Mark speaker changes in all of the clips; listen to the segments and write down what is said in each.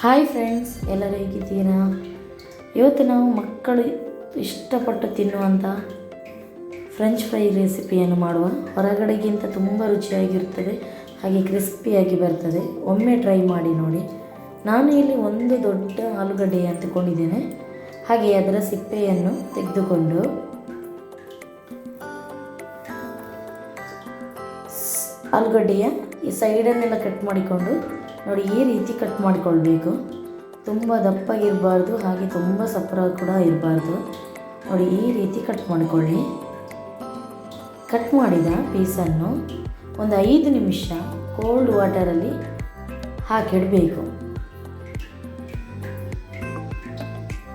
Speaker 1: Hi friends ಎಲ್ಲರೂ ಹೇಗಿದ್ದೀರಾ? ಇವತ್ತು ನಾವು ಮಕ್ಕಳು ಇಷ್ಟಪಟ್ಟು ತಿನ್ನುವಂಥ ಫ್ರೆಂಚ್ ಫ್ರೈ ರೆಸಿಪಿಯನ್ನು ಮಾಡುವ. ಹೊರಗಡೆಗಿಂತ ತುಂಬ ರುಚಿಯಾಗಿರುತ್ತದೆ, ಹಾಗೆ ಕ್ರಿಸ್ಪಿಯಾಗಿ ಬರ್ತದೆ. ಒಮ್ಮೆ ಟ್ರೈ ಮಾಡಿ ನೋಡಿ. ನಾನು ಇಲ್ಲಿ ಒಂದು ದೊಡ್ಡ ಆಲೂಗಡ್ಡೆ ಅಂತಕೊಂಡಿದ್ದೇನೆ ಹಾಗೆ ಅದರ ಸಿಪ್ಪೆಯನ್ನು ತೆಗೆದುಕೊಂಡು ಆಲೂಗಡ್ಡೆಯ ಈ ಸೈಡನ್ನೆಲ್ಲ ಕಟ್ ಮಾಡಿಕೊಂಡು ನೋಡಿ, ಈ ರೀತಿ ಕಟ್ ಮಾಡಿಕೊಳ್ಬೇಕು. ತುಂಬ ದಪ್ಪಾಗಿರಬಾರ್ದು ಹಾಗೆ ತುಂಬ ಸಪ್ರ ಕೂಡ ಇರಬಾರ್ದು. ನೋಡಿ, ಈ ರೀತಿ ಕಟ್ ಮಾಡಿಕೊಳ್ಳಿ. ಕಟ್ ಮಾಡಿದ ಪೀಸನ್ನು ಒಂದು ಐದು ನಿಮಿಷ ಕೋಲ್ಡ್ ವಾಟರಲ್ಲಿ ಹಾಕಿಡಬೇಕು.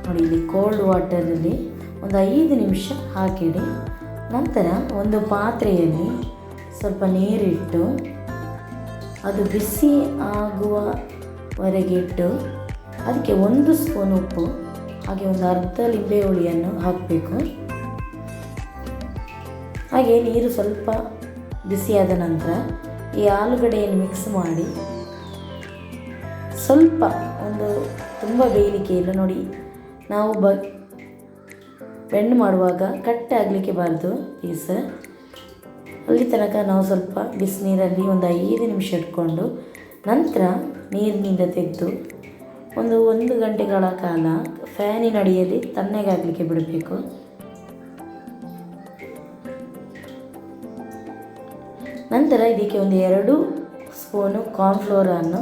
Speaker 1: ನೋಡಿ, ಇಲ್ಲಿ ಕೋಲ್ಡ್ ವಾಟರಲ್ಲಿ ಒಂದು ಐದು ನಿಮಿಷ ಹಾಕಿಡಿ. ನಂತರ ಒಂದು ಪಾತ್ರೆಯಲ್ಲಿ ಸ್ವಲ್ಪ ನೀರಿಟ್ಟು ಅದು ಬಿಸಿ ಆಗುವವರೆಗೆ ಇಟ್ಟು ಅದಕ್ಕೆ ಒಂದು ಸ್ಪೂನ್ ಉಪ್ಪು, ಹಾಗೆ ಒಂದು ಅರ್ಧ ಲಿಂಬೆ ಹುಳಿಯನ್ನು ಹಾಕಬೇಕು. ಹಾಗೆ ನೀರು ಸ್ವಲ್ಪ ಬಿಸಿಯಾದ ನಂತರ ಈ ಆಲೂಗಡ್ಡೆಯನ್ನು ಮಿಕ್ಸ್ ಮಾಡಿ ಸ್ವಲ್ಪ ಒಂದು ತುಂಬ ಬೇಯಲಿಕ್ಕೆ ಇಲ್ಲ ನೋಡಿ, ನಾವು ಬ ಮಾಡುವಾಗ ಕಟ್ಟೆ ಆಗಲಿಕ್ಕೆ ಬಾರದು ಪೀಸ್. ಅಲ್ಲಿ ತನಕ ನಾವು ಸ್ವಲ್ಪ ಬಿಸಿನೀರಲ್ಲಿ ಒಂದು ಐದು ನಿಮಿಷ ಇಟ್ಕೊಂಡು ನಂತರ ನೀರಿನಿಂದ ತೆಗೆದು ಒಂದು ಒಂದು ಗಂಟೆಗಳ ಕಾಲ ಫ್ಯಾನಿನ ಅಡಿಯಲ್ಲಿ ತಣ್ಣಗಾಗಲಿಕ್ಕೆ ಬಿಡಬೇಕು. ನಂತರ ಇದಕ್ಕೆ ಒಂದು ಎರಡು ಸ್ಪೂನು ಕಾರ್ನ್ಫ್ಲೋರನ್ನು,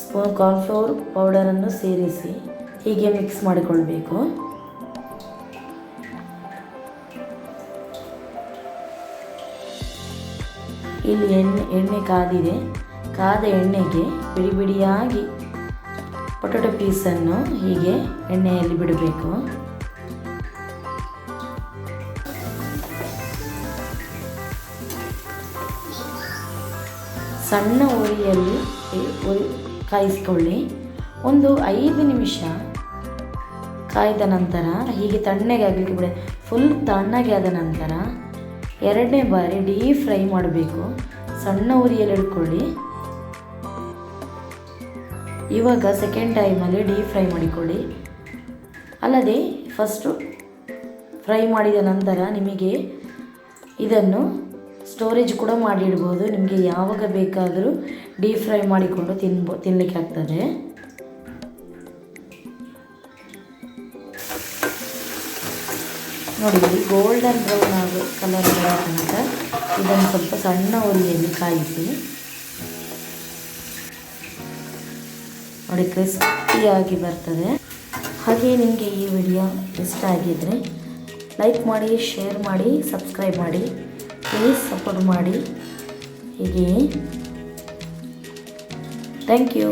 Speaker 1: ಸ್ಪೂನ್ ಕಾರ್ನ್ಫ್ಲೋರ್ ಪೌಡರನ್ನು ಸೇರಿಸಿ ಹೀಗೆ ಮಿಕ್ಸ್ ಮಾಡಿಕೊಳ್ಬೇಕು. ಇಲ್ಲಿ ಎಣ್ಣೆ ಎಣ್ಣೆ ಕಾದಿದೆ. ಕಾದ ಎಣ್ಣೆಗೆ ಬಿಡಿ ಬಿಡಿಯಾಗಿ ಪೊಟೊಟೊ ಪೀಸನ್ನು ಹೀಗೆ ಎಣ್ಣೆಯಲ್ಲಿ ಬಿಡಬೇಕು. ಸಣ್ಣ ಉರಿಯಲ್ಲಿ ಕಾಯಿಸಿಕೊಳ್ಳಿ. ಒಂದು ಐದು ನಿಮಿಷ ಕಾಯ್ದ ನಂತರ ಹೀಗೆ ತಣ್ಣಗೆ ಆಗಲಿಕ್ಕೆ ಬಿಡ. ಫುಲ್ ತಣ್ಣಗೆ ಆದ ನಂತರ ಎರಡನೇ ಬಾರಿ ಡೀಪ್ ಫ್ರೈ ಮಾಡಬೇಕು. ಸಣ್ಣ ಉರಿಯಲ್ಲಿ ಇಟ್ಕೊಳ್ಳಿ. ಇವಾಗ ಸೆಕೆಂಡ್ ಟೈಮಲ್ಲಿ ಡೀಪ್ ಫ್ರೈ ಮಾಡಿಕೊಳ್ಳಿ. ಅಲ್ಲದೆ ಫಸ್ಟು ಫ್ರೈ ಮಾಡಿದ ನಂತರ ನಿಮಗೆ ಇದನ್ನು ಸ್ಟೋರೇಜ್ ಕೂಡ ಮಾಡಿಡ್ಬೋದು. ನಿಮಗೆ ಯಾವಾಗ ಬೇಕಾದರೂ ಡೀಪ್ ಫ್ರೈ ಮಾಡಿಕೊಂಡು ತಿನ್ಬೋ ತಿನ್ನಲಿಕ್ಕೆ ಆಗ್ತದೆ. ನೋಡಿ ಗೋಲ್ಡನ್ ಬ್ರೌನ್ ಆಗೋ ಕಲರ್ ಬರೋ ತನಕ ಇದನ್ನು ಸ್ವಲ್ಪ ಸಣ್ಣ ಉರಿಯಲ್ಲಿ ಕಾಯಿಸಿ. ನೋಡಿ ಕ್ರಿಸ್ಪಿಯಾಗಿ ಬರ್ತದೆ. ಹಾಗೆ ನಿಮಗೆ ಈ ವಿಡಿಯೋ ಇಷ್ಟ ಆಗಿದ್ರೆ ಲೈಕ್ ಮಾಡಿ ಶೇರ್ ಮಾಡಿ ಸಬ್ಸ್ಕ್ರೈಬ್ ಮಾಡಿ. ಪ್ಲೀಸ್ ಸಪೋರ್ಟ್ ಮಾಡಿ. ಹೀಗೆ. Thank you